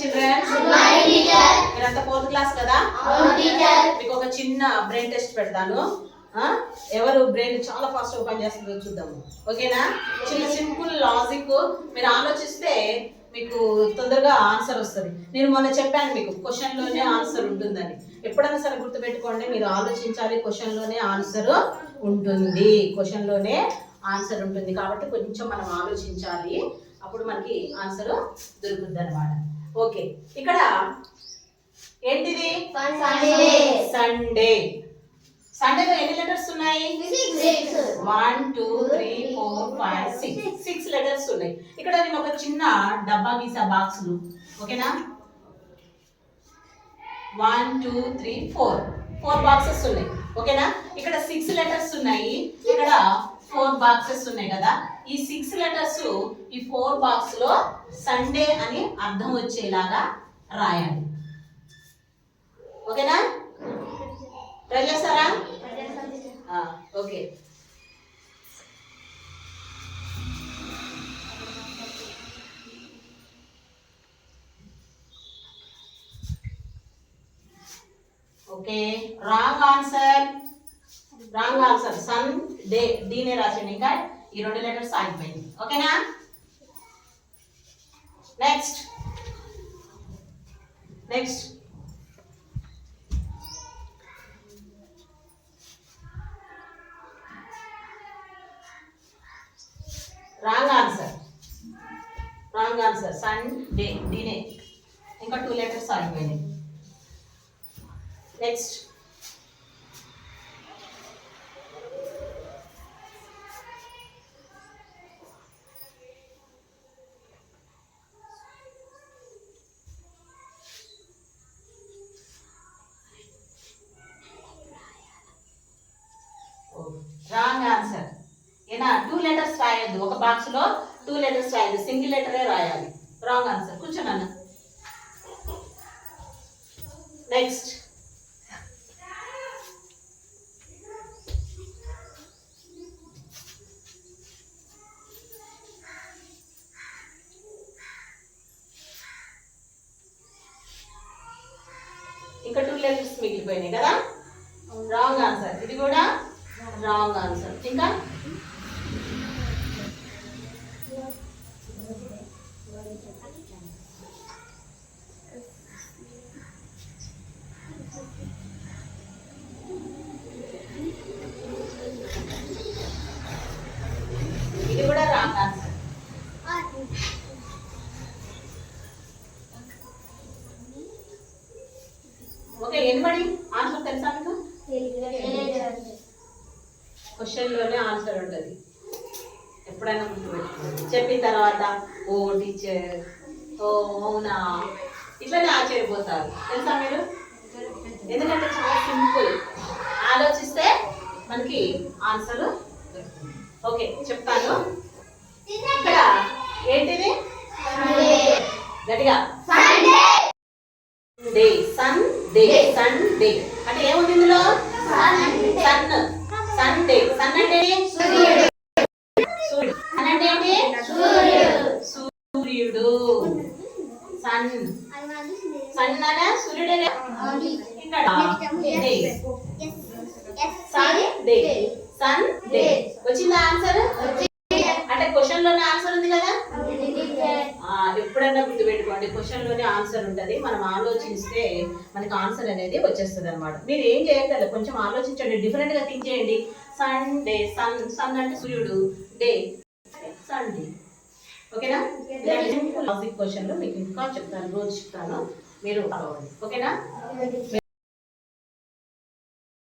Children మీరంతా fourth class కదా? మీకు ఒక చిన్న బ్రెయిన్ టెస్ట్ పెడతాను? ఎవరు బ్రెయిన్ చాలా ఫాస్ట్గా పనిచేస్తుందో చూద్దాము. ఓకేనా? చిన్న సింపుల్ లాజిక్ మీరు ఆలోచిస్తే మీకు తొందరగా ఆన్సర్ వస్తుంది. నేను మొన్న చెప్పాను మీకు క్వశ్చన్లోనే ఆన్సర్ ఉంటుందని. ఎప్పుడైనా సరే గుర్తుపెట్టుకోండి మీరు ఆలోచించాలి క్వశ్చన్లోనే ఆన్సర్ ఉంటుంది. క్వశ్చన్లోనే ఆన్సర్ ఉంటుంది. కాబట్టి కొంచెం మనం ఆలోచించాలి. అప్పుడు మనకి ఆన్సర్ దొరుకుతుంది అనమాట ఓకే. ఇక్కడ ఏంటిది? సండే సండేలో ఎన్ని లెటర్స్ ఉన్నాయి? One two three four five six six letters ఉన్నాయి. ఇక్కడ నేను ఒక చిన్న డబ్బా గీసా బాక్సులు ఓకేనా? One two three four four boxes ఉన్నాయి. ఓకేనా? ఇక్కడ సిక్స్ లెటర్స్ ఉన్నాయి. ఇక్కడ ఫోర్ బాక్సెస్ ఉన్నాయి కదా. ఈ సిక్స్ లెటర్స్ ఈ ఫోర్ బాక్స్లో సండే అని అర్థం వచ్చేలాగా రాయాలి. ఓకేనా? ట్రై చేస్తారా okay. Okay wrong answer wrong answer sun day దీనే రాసిండి ఇంకా ఈ రెండు లెటర్స్ ఆగిపోయింది ఓకేనా next next wrong answer wrong answer sun day డీనే ఇంకా టూ లెటర్స్ ఆగిపోయినాయి నెక్స్ట్ రాంగ్ ఆన్సర్ ఏనా టూ లెటర్స్ రాయొద్దు. ఒక బాక్స్లో టూ లెటర్స్ రాయద్దు. సింగిల్ లెటరే రాయాలి. రాంగ్ ఆన్సర్ కూర్చోనన్న నెక్స్ట్ ఇంకా టూ లెటర్స్ మిగిలిపోయినాయి కదా? రాంగ్ ఆన్సర్ ఇది కూడా రాంగ్ ఆన్సర్ ఇంకా? ఇది కూడా wrong answer. Okay anybody answer తెలుసా మీకు? క్వశ్చన్లోనే ఆన్సర్ ఉంటుంది. ఎప్పుడైనా గుర్తుపెట్టుకోండి. చెప్పిన తర్వాత ఓ టీచర్. ఓ అవునా? ఇట్లనే ఆశ్చర్యపోతారు. తెలుసా మీరు? ఎందుకంటే చాలా సింపుల్. ఆలోచిస్తే మనకి ఆన్సర్ ఓకే చెప్తాను. ఇక్కడ ఏంటిది? గట్టిగా. Day sun day sun day అంటే ఏముంది ఇందులో? సన్ సన్ డే సన్ అంటే సూర్యుడు సన్ అంటే ఏంటి సూర్యుడు సన్. సన్ అనే సూర్యుడే ఇక్కడ సన్ డే. Sun day. వచ్చిందా ఆన్సర్? అంటే క్వశ్చన్లోనే ఆన్సర్ ఉంది కదా? ఎప్పుడన్నా ఎప్పుడైనా గుర్తుపెట్టుకోండి క్వశ్చన్లోనే ఆన్సర్ ఉంటది. మనం ఆలోచిస్తే మనకి ఆన్సర్ అనేది వచ్చేస్తుంది అనమాట మీరు ఏం చేయగలరు కొంచెం ఆలోచించండి డిఫరెంట్గా థింక్ చేయండి. సన్ డే సన్ సన్ అంటే సూర్యుడు. డే. Sun day. ఓకేనా? లాజిక్ క్వశ్చన్లు మీకు ఇంకా చెప్తాను రోజు చెప్తాను. మీరు ఓకేనా?